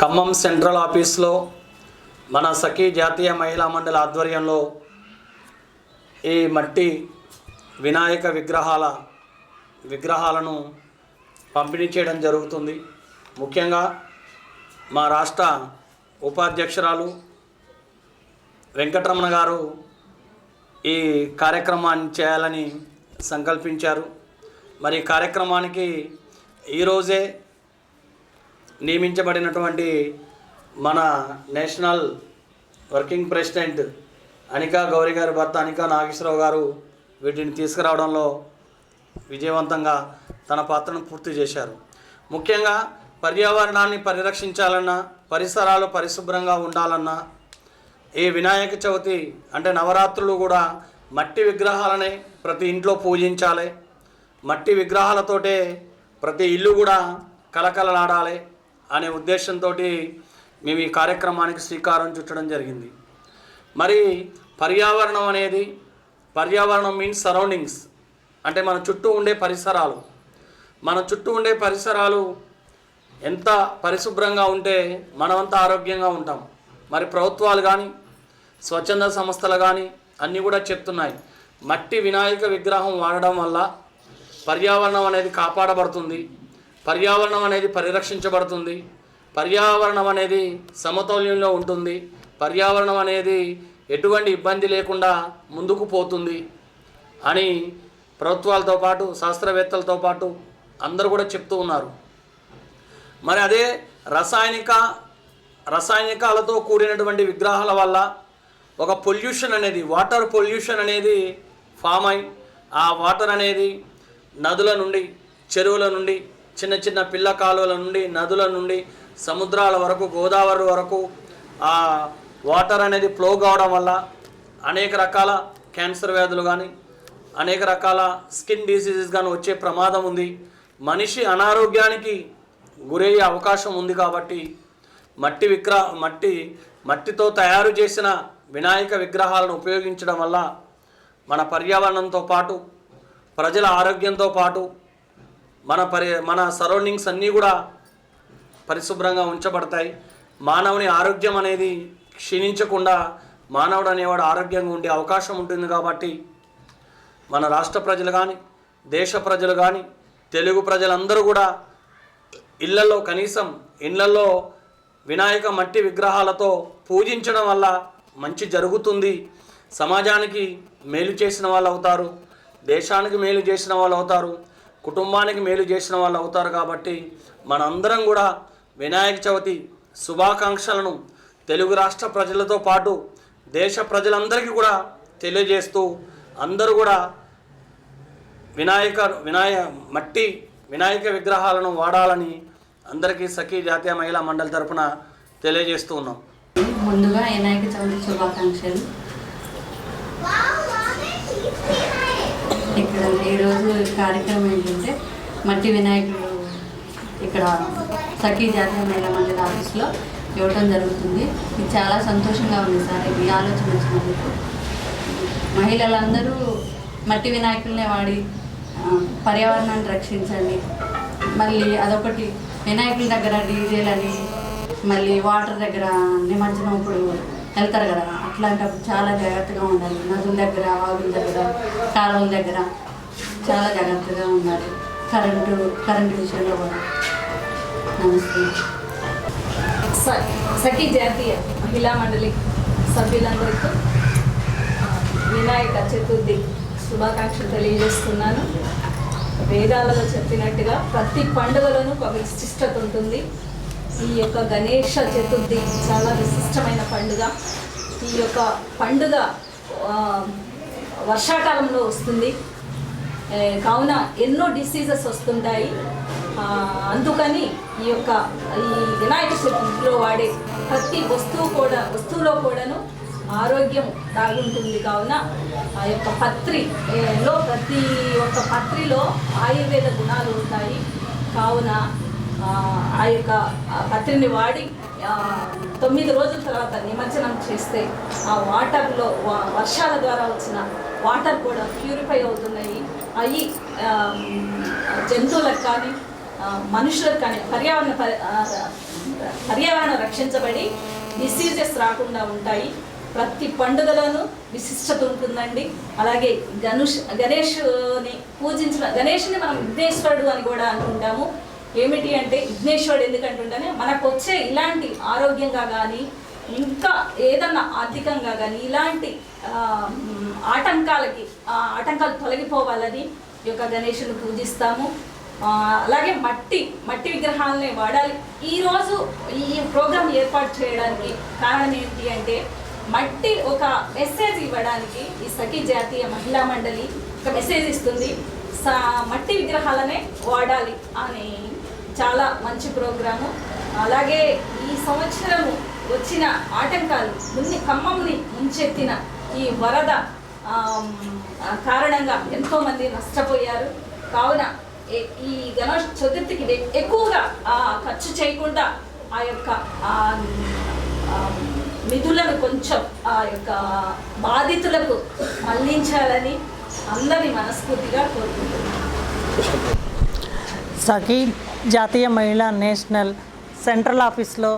Khammam central ఆఫీస్లో మన సఖీ జాతీయ మహిళా మండలి ఆధ్వర్యంలో ఈ మట్టి వినాయక విగ్రహాల విగ్రహాలను పంపిణీ చేయడం జరుగుతుంది. ముఖ్యంగా మా రాష్ట్ర ఉపాధ్యక్షురాలు వెంకటరమణ గారు ఈ కార్యక్రమాన్ని చేయాలని సంకల్పించారు. మరి కార్యక్రమానికి ఈరోజే నియమించబడినటువంటి మన national working president Anika Gauri గారి భర్త అనికా నాగేశ్వరరావు గారు వీటిని తీసుకురావడంలో విజయవంతంగా తన పాత్రను పూర్తి చేశారు. ముఖ్యంగా పర్యావరణాన్ని పరిరక్షించాలన్నా పరిసరాలు పరిశుభ్రంగా ఉండాలన్నా ఈ వినాయక చవితి అంటే నవరాత్రులు కూడా మట్టి విగ్రహాలనే ప్రతి ఇంట్లో పూజించాలి. మట్టి విగ్రహాలతోటే ప్రతి ఇల్లు కూడా కలకలలాడాలి అనే ఉద్దేశంతో మేము ఈ కార్యక్రమానికి శ్రీకారం చుట్టడం జరిగింది. మరి పర్యావరణం అనేది పర్యావరణం మీన్స్ సరౌండింగ్స్ అంటే మన చుట్టూ ఉండే పరిసరాలు. మన చుట్టూ ఉండే పరిసరాలు ఎంత పరిశుభ్రంగా ఉంటే మనమంతా ఆరోగ్యంగా ఉంటాం. మరి ప్రభుత్వాలు కానీ స్వచ్ఛంద సంస్థలు కానీ అన్నీ కూడా చెప్తున్నాయి. మట్టి వినాయక విగ్రహం వాడడం వల్ల పర్యావరణం అనేది కాపాడబడుతుంది. పర్యావరణం అనేది పరిరక్షించబడుతుంది. పర్యావరణం అనేది సమతౌల్యంలో ఉంటుంది. పర్యావరణం అనేది ఎటువంటి ఇబ్బంది లేకుండా ముందుకు పోతుంది అని ప్రభుత్వాలతో పాటు శాస్త్రవేత్తలతో పాటు అందరూ కూడా చెప్తూ ఉన్నారు. మరి అదే రసాయనిక రసాయనికాలతో కూడినటువంటి విగ్రహాల వల్ల ఒక పొల్యూషన్ అనేది వాటర్ పొల్యూషన్ అనేది ఫామ్ అయి ఆ వాటర్ అనేది నదుల నుండి చెరువుల నుండి చిన్న చిన్న పిల్ల కాలువల నుండి నదుల నుండి సముద్రాల వరకు గోదావరి వరకు ఆ వాటర్ అనేది ఫ్లో కావడం వల్ల అనేక రకాల క్యాన్సర్ వ్యాధులు కానీ అనేక రకాల స్కిన్ డిసీజెస్ కానీ వచ్చే ప్రమాదం ఉంది. మనిషి అనారోగ్యానికి గురయ్యే అవకాశం ఉంది కాబట్టి మట్టి విగ్రహ మట్టి మట్టితో తయారు చేసిన వినాయక విగ్రహాలను ఉపయోగించడం వల్ల మన పర్యావరణంతో పాటు ప్రజల ఆరోగ్యంతో పాటు మన పరి మన సరౌండింగ్స్ అన్నీ కూడా పరిశుభ్రంగా ఉంచబడతాయి. మానవుని ఆరోగ్యం అనేది క్షీణించకుండా మానవుడు అనేవాడు ఆరోగ్యంగా ఉండే అవకాశం ఉంటుంది కాబట్టి మన రాష్ట్ర ప్రజలు కానీ దేశ ప్రజలు కానీ తెలుగు ప్రజలందరూ కూడా ఇళ్ళలో కనీసం ఇళ్ళలో వినాయక మట్టి విగ్రహాలతో పూజించడం వల్ల మంచి జరుగుతుంది. సమాజానికి మేలు చేసిన వాళ్ళు అవుతారు. దేశానికి మేలు చేసిన వాళ్ళు అవుతారు. కుటుంబానికి మేలు చేసిన వాళ్ళు అవుతారు కాబట్టి మనందరం కూడా వినాయక చవితి శుభాకాంక్షలను తెలుగు రాష్ట్ర ప్రజలతో పాటు దేశ ప్రజలందరికీ కూడా తెలియజేస్తూ అందరూ కూడా వినాయక వినాయ మట్టి వినాయక విగ్రహాలను వాడాలని అందరికీ సఖీ జాతీయ మహిళా మండలి తరపున తెలియజేస్తూ ఉన్నాం. ముందుగా వినాయక చవితి శుభాకాంక్షలు. ఇక్కడ ఈరోజు కార్యక్రమం ఏంటంటే మట్టి వినాయకుడు ఇక్కడ సఖీ జాతీయ మహిళా మండలి ఆఫీస్లో ఇవ్వటం జరుగుతుంది. ఇది చాలా సంతోషంగా ఉంది సార్ ఈ ఆలోచన వచ్చినందుకు. మహిళలందరూ మట్టి వినాయకులనే వాడి పర్యావరణాన్ని రక్షించండి. మళ్ళీ అదొకటి వినాయకుల దగ్గర డీజేలని మళ్ళీ వాటర్ దగ్గర నిమజ్జనం ఇప్పుడు వెళ్తారు కదా. అట్లాంటప్పుడు చాలా జాగ్రత్తగా ఉండాలి. నదుల దగ్గర వాగుల దగ్గర కాలువల దగ్గర చాలా జాగ్రత్తగా ఉండాలి. కరెంటు కరెంటు విషయంలో కూడా. నమస్తే. స- సఖీ జాతీయ మహిళా మండలి సభ్యులందరికీ వినాయక చతుర్థి శుభాకాంక్షలు తెలియజేస్తున్నాను. వేదాలలో చెప్పినట్టుగా ప్రతి పండుగలోనూ ఒక విశిష్టత ఉంటుంది. ఈ యొక్క గణేష చతుర్థి చాలా విశిష్టమైన పండుగ. ఈ యొక్క పండుగ వర్షాకాలంలో వస్తుంది. కావున ఎన్నో డిసీజెస్ వస్తుంటాయి. అందుకని ఈ యొక్క ఈ వినాయక చతుర్థిలో వాడే ప్రతి వస్తువు కూడా వస్తువులో కూడాను ఆరోగ్యం దాగుంటుంది కావున ఆ యొక్క పత్రి ప్రతి ఒక్క పత్రిలో ఆయుర్వేద గుణాలు ఉంటాయి. కావున ఆ, యొక్క పత్రిని వాడి తొమ్మిది రోజుల తర్వాత నిమజ్జనం చేస్తే ఆ వాటర్లో వర్షాల ద్వారా వచ్చిన వాటర్ కూడా ప్యూరిఫై అవుతున్నాయి. అవి జంతువులకు కానీ మనుషులకు కానీ పర్యావరణ పరి- పర్యావరణం రక్షించబడి డిసీజెస్ రాకుండా ఉంటాయి. ప్రతి పండుగలోనూ విశిష్టత ఉంటుందండి. అలాగే గణుష్ గణేష్ని పూజించిన గణేష్ని మనం విఘ్నేశ్వరుడు అని కూడా అనుకుంటాము. ఏమిటి అంటే విఘ్నేశ్వరుడు ఎందుకంటుంటేనే మనకు వచ్చే ఇలాంటి ఆరోగ్యంగా కానీ ఇంకా ఏదన్నా ఆర్థికంగా కానీ ఇలాంటి ఆటంకాలకి ఆ ఆటంకాలు తొలగిపోవాలని ఈ యొక్క గణేషుని పూజిస్తాము. అలాగే మట్టి మట్టి విగ్రహాలనే వాడాలి. ఈరోజు ఈ ప్రోగ్రాం ఏర్పాటు చేయడానికి కారణం ఏంటి అంటే మట్టి ఒక మెసేజ్ ఇవ్వడానికి ఈ సఖీ జాతీయ మహిళా మండలి ఒక మెసేజ్ ఇస్తుంది. సా మట్టి విగ్రహాలనే వాడాలి అని చాలా మంచి ప్రోగ్రాము. అలాగే ఈ సంవత్సరము వచ్చిన ఆటంకాలు మున్ని ఖమ్మంని ముంచెత్తిన ఈ వరద కారణంగా ఎంతోమంది నష్టపోయారు. కావున ఈ గణేష్ చతుర్థికి ఎక్కువగా ఖర్చు చేయకుండా ఆ యొక్క నిధులను కొంచెం ఆ యొక్క బాధితులకు మళ్ళించాలని అందరి మనస్ఫూర్తిగా కోరుకుంటున్నాను. సఖీ జాతీయ మహిళా నేషనల్ సెంట్రల్ ఆఫీస్లో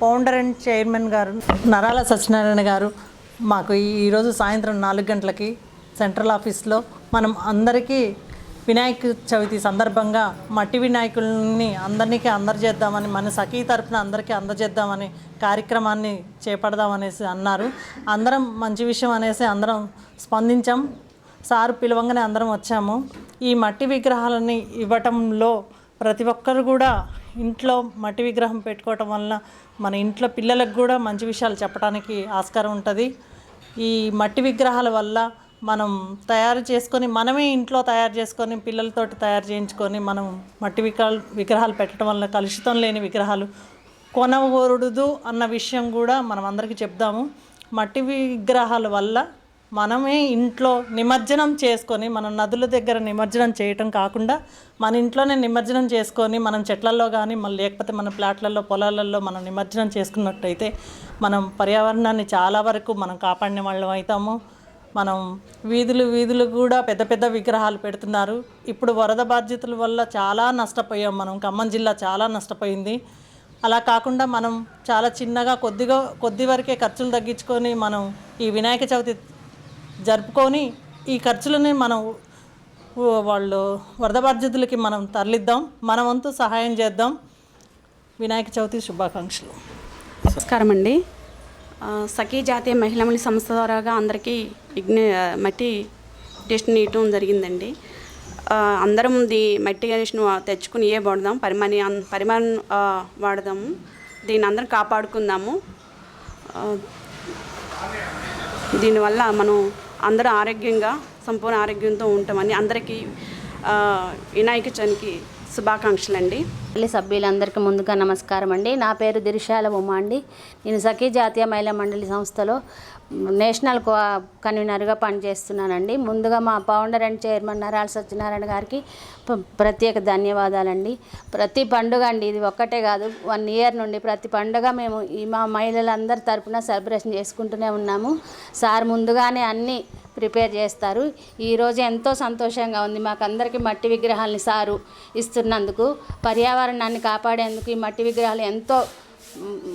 ఫౌండర్ అండ్ చైర్మన్ గారు నరాల సత్యనారాయణ గారు మాకు ఈరోజు సాయంత్రం నాలుగు గంటలకి సెంట్రల్ ఆఫీస్లో మనం అందరికీ వినాయక చవితి సందర్భంగా మట్టి వినాయకుల్ని అందరికీ అందజేద్దామని మన సఖీ తరఫున అందరికీ అందజేద్దామని కార్యక్రమాన్ని చేపడదామనేసి అన్నారు. అందరం మంచి విషయం అనేసి అందరం స్పందించాం. సార్ పిలవంగానే అందరం వచ్చాము. ఈ మట్టి విగ్రహాలని ఇవ్వటంలో ప్రతి ఒక్కరు కూడా ఇంట్లో మట్టి విగ్రహం పెట్టుకోవటం వలన మన ఇంట్లో పిల్లలకు కూడా మంచి విషయాలు చెప్పడానికి ఆస్కారం ఉంటుంది. ఈ మట్టి విగ్రహాల వల్ల మనం తయారు చేసుకొని మనమే ఇంట్లో తయారు చేసుకొని పిల్లలతోటి తయారు చేయించుకొని మనం మట్టి విగ్రహాలు విగ్రహాలు పెట్టడం వల్ల కలుషితం లేని విగ్రహాలు కొనకూడదు అన్న విషయం కూడా మనం అందరికీ చెప్దాము. మట్టి విగ్రహాల వల్ల మనమే ఇంట్లో నిమజ్జనం చేసుకొని మనం నదుల దగ్గర నిమజ్జనం చేయటం కాకుండా మన ఇంట్లోనే నిమజ్జనం చేసుకొని మనం చెట్లలో కానీ మళ్ళీ లేకపోతే మన ప్లాట్లలో పొలాలలో మనం నిమజ్జనం చేసుకున్నట్టయితే మనం పర్యావరణాన్ని చాలా వరకు మనం కాపాడిన వాళ్ళం అవుతాము మనం వీధులు వీధులు కూడా పెద్ద పెద్ద విగ్రహాలు పెడుతున్నారు. ఇప్పుడు వరద బాధ్యతల వల్ల చాలా నష్టపోయాం మనం. ఖమ్మం జిల్లా చాలా నష్టపోయింది. అలా కాకుండా మనం చాలా చిన్నగా కొద్దిగా కొద్ది వరకే ఖర్చులు తగ్గించుకొని మనం ఈ వినాయక చవితి జరుపుకొని ఈ ఖర్చులని మనం వాళ్ళు వరద బాధ్యతలకి మనం తరలిద్దాం. మన వంతు సహాయం చేద్దాం. వినాయక చవితి శుభాకాంక్షలు. నమస్కారం అండి. సఖీ జాతీయ మహిళమణి సంస్థ ద్వారాగా అందరికీ విఘ్న మట్టి టెస్ట్ని ఇవ్వడం జరిగిందండి. అందరం ది మట్టి గణేష్ను తెచ్చుకుని ఏ వాడదాం. పరిమాణి పరిమాణం వాడదాము. దీన్ని అందరం కాపాడుకుందాము. దీనివల్ల మనం అందరూ ఆరోగ్యంగా సంపూర్ణ ఆరోగ్యంతో ఉంటామని అందరికీ వినాయక చవితికి శుభాకాంక్షలు అండి మండలి సభ్యులందరికీ ముందుగా నమస్కారం అండి. నా పేరు దిరిశాల ఉమా అండి. నేను సఖీ జాతీయ మహిళా మండలి సంస్థలో నేషనల్ కో కన్వీనర్గా పనిచేస్తున్నానండి. ముందుగా మా ఫౌండర్ అండ్ చైర్మన్ నరాల సత్యనారాయణ గారికి ప్రత్యేక ధన్యవాదాలండి. ప్రతి పండుగ అండి ఇది ఒక్కటే కాదు వన్ ఇయర్ నుండి ప్రతి పండుగ మేము ఈ మా మహిళలందరి తరపున సెలబ్రేషన్ చేసుకుంటూనే ఉన్నాము. సార్ ముందుగానే అన్నీ ప్రిపేర్ చేస్తారు. ఈరోజు ఎంతో సంతోషంగా ఉంది. మాకందరికీ మట్టి విగ్రహాలని సారు ఇస్తున్నందుకు పర్యావరణాన్ని కాపాడేందుకు ఈ మట్టి విగ్రహాలు ఎంతో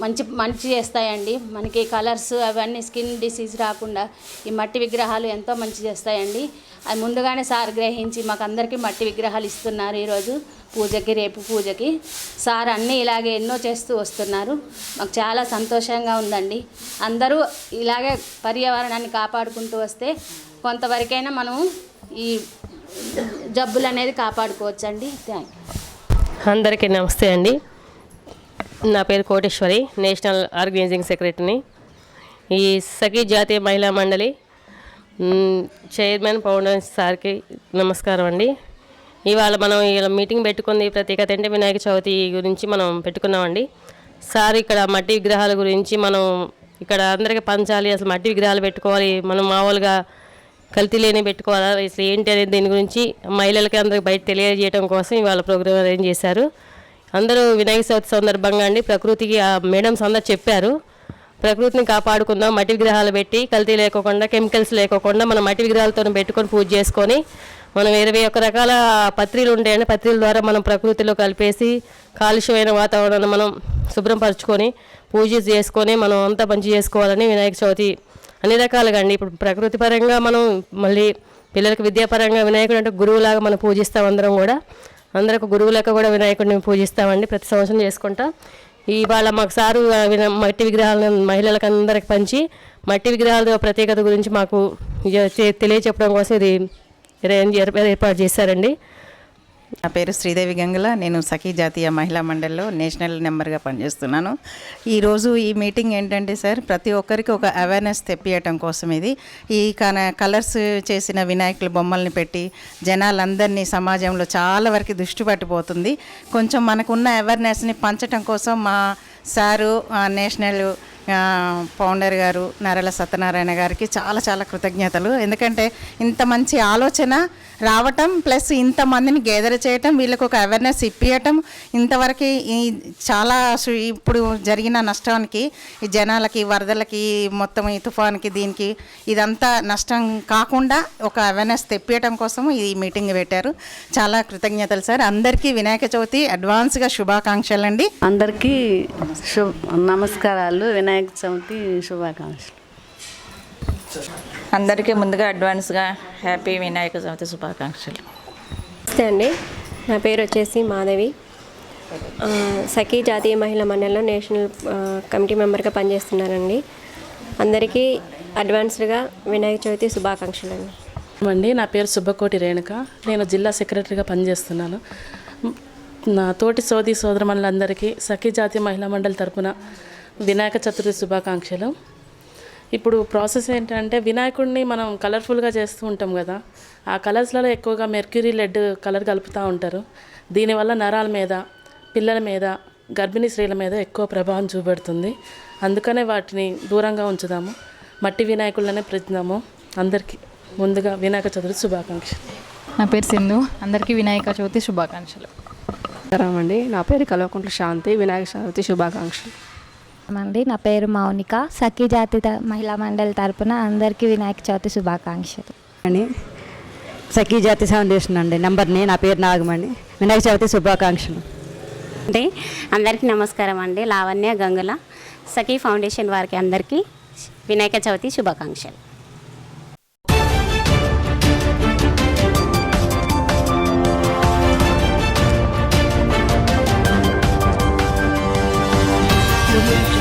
మంచి మంచి చేస్తాయండి. మనకి కలర్స్ అవన్నీ స్కిన్ డిసీజ్ రాకుండా ఈ మట్టి విగ్రహాలు ఎంతో మంచి చేస్తాయండి. అది ముందుగానే సార్ గ్రహించి మాకందరికీ మట్టి విగ్రహాలు ఇస్తున్నారు ఈరోజు పూజకి రేపు పూజకి. సార్ అన్నీ ఇలాగే ఎన్నో చేస్తూ వస్తున్నారు. మాకు చాలా సంతోషంగా ఉందండి. అందరూ ఇలాగే పర్యావరణాన్ని కాపాడుకుంటూ వస్తే కొంతవరకైనా మనం ఈ జబ్బులు అనేది కాపాడుకోవచ్చండి. థ్యాంక్ అందరికీ నమస్తే అండి. నా పేరు కోటేశ్వరి నేషనల్ ఆర్గనైజింగ్ సెక్రటరీని. ఈ సఖీ జాతీయ మహిళా మండలి చైర్మన్ పౌండర్ సార్కి నమస్కారం అండి. ఇవాళ మనం ఇలా మీటింగ్ పెట్టుకుంది ప్రత్యేకత అంటే వినాయక చవితి గురించి మనం పెట్టుకున్నామండి. సార్ ఇక్కడ మట్టి విగ్రహాల గురించి మనం ఇక్కడ అందరికీ పంచాలి అసలు మట్టి విగ్రహాలు పెట్టుకోవాలి మనం మామూలుగా కల్తీ లేని పెట్టుకోవాలా అసలు ఏంటి అనేది దీని గురించి మహిళలకి అందరికి బయట తెలియజేయడం కోసం ఇవాళ ప్రోగ్రామ్ అరేంజ్ చేశారు. అందరూ వినాయక చవితి సందర్భంగా అండి ప్రకృతికి ఆ మేడమ్స్ అందరు చెప్పారు. ప్రకృతిని కాపాడుకుందాం మట్టి విగ్రహాలు పెట్టి కల్తీ లేకోకుండా కెమికల్స్ లేకోకుండా మనం మట్టి విగ్రహాలతో పెట్టుకొని పూజ చేసుకొని మనం ఇరవై ఒక్క రకాల పత్రిలు ఉంటాయండి పత్రిల ద్వారా మనం ప్రకృతిలో కలిపేసి కాలుష్యమైన వాతావరణాన్ని మనం శుభ్రపరచుకొని పూజ చేసుకొని మనం అంతా మంచి చేసుకోవాలని వినాయక చవితి అన్ని రకాలుగా అండి. ఇప్పుడు ప్రకృతి పరంగా మనం మళ్ళీ పిల్లలకు విద్యాపరంగా వినాయకుడు అంటే గురువులాగా మనం పూజిస్తాం అందరం కూడా. అందరికి గురువు లెక్క కూడా వినాయకుడిని పూజిస్తామండి. ప్రతి సంవత్సరం చేసుకుంటా. ఇవాళ మాకు సారు మట్టి విగ్రహాలను మహిళలకు అందరికి పంచి మట్టి విగ్రహాల ప్రత్యేకత గురించి మాకు తెలియచెప్పడం కోసం ఇది ఏర్పాటు చేశారండి. నా పేరు శ్రీదేవి గంగుల. నేను సఖీ జాతీయ మహిళా మండలిలో నేషనల్ నెంబర్గా పనిచేస్తున్నాను. ఈరోజు ఈ మీటింగ్ ఏంటంటే సార్ ప్రతి ఒక్కరికి ఒక అవేర్నెస్ తెప్పియటం కోసం ఇది. ఈ కన కలర్స్ చేసిన వినాయకుల బొమ్మల్ని పెట్టి జనాలందరినీ సమాజంలో చాలా వరకు దృష్టి పట్టిపోతుంది. కొంచెం మనకున్న అవేర్నెస్ని పంచటం కోసం మా సారు నేషనల్ ఫౌండర్ గారు నరల సత్యనారాయణ గారికి చాలా చాలా కృతజ్ఞతలు. ఎందుకంటే ఇంత మంచి ఆలోచన రావటం ప్లస్ ఇంతమందిని గేదర్ చేయటం వీళ్ళకి ఒక అవేర్నెస్ ఇప్పియటం ఇంతవరకు ఈ చాలా ఇప్పుడు జరిగిన నష్టానికి ఈ జనాలకి వరదలకి మొత్తం ఈ తుఫాన్కి దీనికి ఇదంతా నష్టం కాకుండా ఒక అవేర్నెస్ తెప్పియటం కోసం ఈ మీటింగ్ పెట్టారు. చాలా కృతజ్ఞతలు సార్. అందరికీ వినాయక చవితి అడ్వాన్స్గా శుభాకాంక్షలు అండి అందరికీ శుభ నమస్కారాలు. వినాయక చవితి శుభాకాంక్షలు. అందరికీ ముందుగా అడ్వాన్స్గా హ్యాపీ వినాయక చవితి శుభాకాంక్షలు. నమస్తే అండి. నా పేరు వచ్చేసి మాధవి. సఖీ జాతీయ మహిళా మండలిలో నేషనల్ కమిటీ మెంబర్గా పనిచేస్తున్నానండి. అందరికీ అడ్వాన్స్డ్గా వినాయక చవితి శుభాకాంక్షలు అండి అండి నా పేరు సుబ్బకోటి రేణుక. నేను జిల్లా సెక్రటరీగా పనిచేస్తున్నాను. నా తోటి సోదరి సోదరమణులందరికీ సఖీ జాతీయ మహిళా మండలి తరపున వినాయక చతుర్థి శుభాకాంక్షలు. ఇప్పుడు ప్రాసెస్ ఏంటంటే వినాయకుడిని మనం కలర్ఫుల్గా చేస్తూ ఉంటాం కదా ఆ కలర్స్లలో ఎక్కువగా మెర్క్యూరీ లెడ్ కలర్ కలుపుతూ ఉంటారు. దీనివల్ల నరాల మీద పిల్లల మీద గర్భిణీ స్త్రీల మీద ఎక్కువ ప్రభావం చూపెడుతుంది. అందుకనే వాటిని దూరంగా ఉంచుదాము. మట్టి వినాయకులనే ప్రతిదాము అందరికీ ముందుగా వినాయక చతుర్థి శుభాకాంక్షలు. నా పేరు సింధు. అందరికీ వినాయక చవితి శుభాకాంక్షలు. అండి. నా పేరు కల్వకుంట్ల శాంతి. వినాయక చవితి శుభాకాంక్షలు. అండి నా పేరు మౌనిక. సఖీ జాతి త- మహిళా మండలి తరపున అందరికీ వినాయక చవితి శుభాకాంక్షలు. అని సఖీ జాతి ఫౌండేషన్ అండి. నంబర్ని నా పేరు నాగమణి. వినాయక చవితి శుభాకాంక్షలు. అంటే అందరికీ నమస్కారం అండి. లావణ్య గంగుల సఖీ ఫౌండేషన్ వారికి అందరికీ వినాయక చవితి శుభాకాంక్షలు. Audio Jungle.